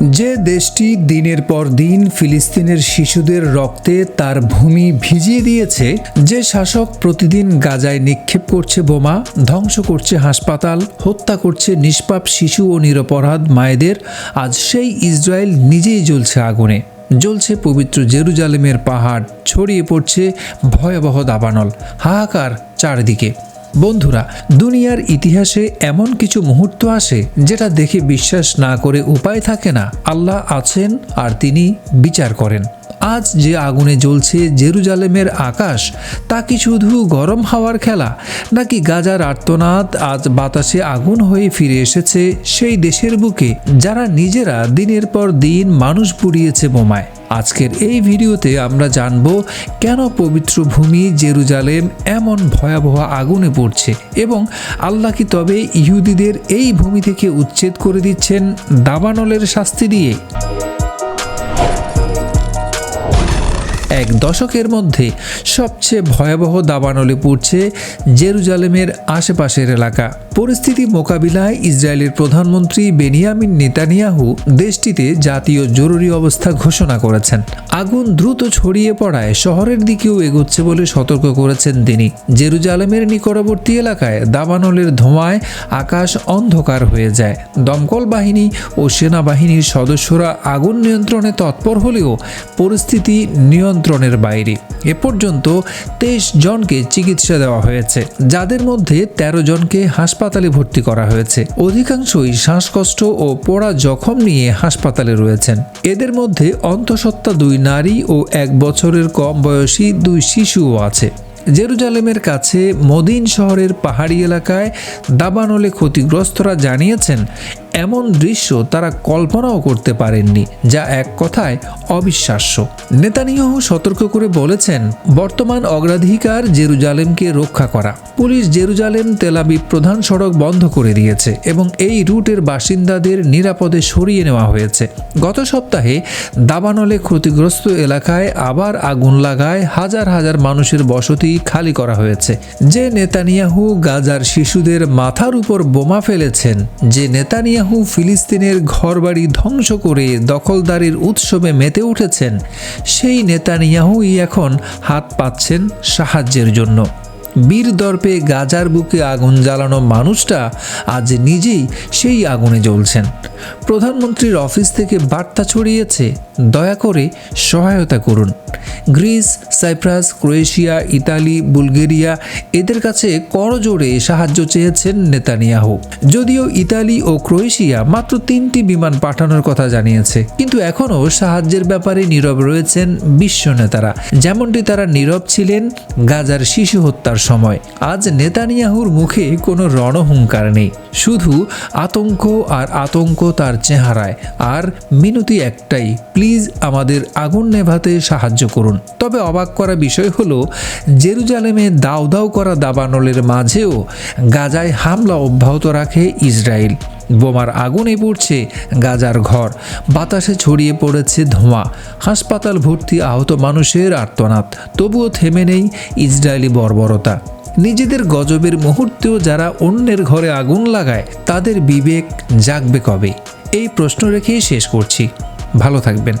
যে দেশটি দিনের পর দিন ফিলিস্তিনের শিশুদের রক্তে তার ভূমি ভিজিয়ে দিয়েছে, যে শাসক প্রতিদিন গাজায় নিক্ষেপ করছে বোমা, ধ্বংস করছে হাসপাতাল, হত্যা করছে নিষ্পাপ শিশু ও নিরপরাধ মায়েদের, আজ সেই ইসরায়েল নিজেই জ্বলছে আগুনে। জ্বলছে পবিত্র জেরুজালেমের পাহাড়, ছড়িয়ে পড়ছে ভয়াবহ দাবানল, হাহাকার চারদিকে। বন্ধুরা, দুনিয়ার ইতিহাসে এমন কিছু মুহূর্ত আসে যেটা দেখে বিশ্বাস না করে উপায় থাকে না। আল্লাহ আছেন আর তিনি বিচার করেন। আজ যে আগুনে জ্বলছে জেরুজালেমের আকাশ, তা কি শুধু গরম হাওয়ার খেলা, নাকি গাজার আর্তনাদ আজ বাতাসে আগুন হয়ে ফিরে এসেছে সেই দেশের বুকে, যারা নিজেরা দিনের পর দিন মানুষ পুড়িয়েছে বোমায়? আজকের এই ভিডিওতে আমরা জানব, কেন পবিত্র ভূমি জেরুজালেম এমন ভয়াবহ আগুনে পড়ছে এবং আল্লাহ কি তবে ইহুদিদের এই ভূমি থেকে উচ্ছেদ করে দিচ্ছেন দাবানলের শাস্তি দিয়ে? এক দশকের মধ্যে সবচেয়ে ভয়াবহ দাবানলে পড়ছে জেরুজালেমের আশেপাশের এলাকা। পরিস্থিতি মোকাবিলায় ইসরায়েলের প্রধানমন্ত্রী বেনিয়ামিন নেতানিয়াহু দেশটিতে জাতীয় জরুরি অবস্থা ঘোষণা করেছেন। আগুন দ্রুত ছড়িয়ে পড়ায় শহরের দিকেও এগোচ্ছে বলে সতর্ক করেছেন তিনি। জেরুজালেমের নিকটবর্তী এলাকায় দাবানলের ধোঁয়ায় আকাশ অন্ধকার হয়ে যায়। দমকল বাহিনী ও সেনাবাহিনীর সদস্যরা আগুন নিয়ন্ত্রণে তৎপর হলেও পরিস্থিতি নিয়ন্ত্রণের বাইরে। এ পর্যন্ত তেইশ জনকে চিকিৎসা দেওয়া হয়েছে, যাদের মধ্যে ১৩ জনকে হাসপাতালে ভর্তি করা হয়েছে। অধিকাংশই শ্বাসকষ্ট ও পোড়া জখম নিয়ে হাসপাতালে রয়েছেন। এদের মধ্যে অন্তঃসত্ত্বা দুই নারী ও এক বছরের কম বয়সী দুই শিশুও আছে। জেরুজালেমের কাছে মদিন শহরের পাহাড়ি এলাকায় দাবানলে ক্ষতিগ্রস্তরা জানিয়েছেন এমন দৃশ্য তারা কল্পনাও করতে পারেননি, যা এক কথায় অবিশ্বাস্য। নেতানিয়াহু সতর্ক করে বলেছেন, বর্তমান অগ্রাধিকার জেরুজালেমকে রক্ষা করা। পুলিশ জেরুজালেম তেলাবি প্রধান সড়ক বন্ধ করে দিয়েছে এবং এই রুটের বাসিন্দাদের নিরাপদে সরিয়ে নেওয়া হয়েছে। গত সপ্তাহে দাবানলে ক্ষতিগ্রস্ত এলাকায় আবার আগুন লাগায় হাজার হাজার মানুষের বসতি খালি করা হয়েছে। যে নেতানিয়াহু গাজার শিশুদের মাথার উপর বোমা ফেলেছেন, যে নেতানিয়াহু ফিলিস্তিনের ঘরবাড়ি ধ্বংস করে দখলদারির উৎসবে মেতে উঠেছেন, সেই নেতানিয়াহুই এখন হাত পাচ্ছেন সাহায্যের জন্য। বীর দর্পে গাজার বুকে আগুন জ্বালানো মানুষটা আজ নিজেই সেই আগুনে জ্বলছেন। প্রধানমন্ত্রীর অফিস থেকে বার্তা ছড়িয়েছে, দয়া করে সহায়তা করুন। Greece, Cyprus, Croatia, Italy, Bulgaria, এদের কাছে করজোড়ে সাহায্য চেয়েছেন নেতানিয়াহু। যদিও ইতালি ও ক্রোয়েশিয়া মাত্র তিনটি বিমান পাঠানোর কথা জানিয়েছে, কিন্তু এখনও সাহায্যের ব্যাপারে নীরব রয়েছেন বিশ্ব নেতারা। যেমনটি তারা নীরব ছিলেন গাজার শিশু হত্যার সময়। আজ নেতানিয়াহুর মুখে কোনো রণহুঙ্কার নেই। শুধু আতঙ্ক আর আতঙ্ক তার চেহারায়। আর মিনতি একটাই, প্লিজ আমাদের আগুন নেভাতে সাহায্য করুন। তবে অবাক করা বিষয় হলো, জেরুজালেমে দাউ দাউ করা দাবানলের মাঝেও গাজায় হামলা অব্যাহত রাখে ইসরায়েল। বোমার আগুনে পড়ছে গাজার ঘর, বাতাসে ছড়িয়ে পড়েছে ধোঁয়া, হাসপাতাল ভর্তি আহত মানুষের আর্তনাদ। তবুও থেমে নেই ইসরায়েলি বর্বরতা। নিজেদের গজবের মুহূর্তেও যারা অন্যের ঘরে আগুন লাগায়, তাদের বিবেক জাগবে কবে? এই প্রশ্ন রেখেই শেষ করছি। ভালো থাকবেন।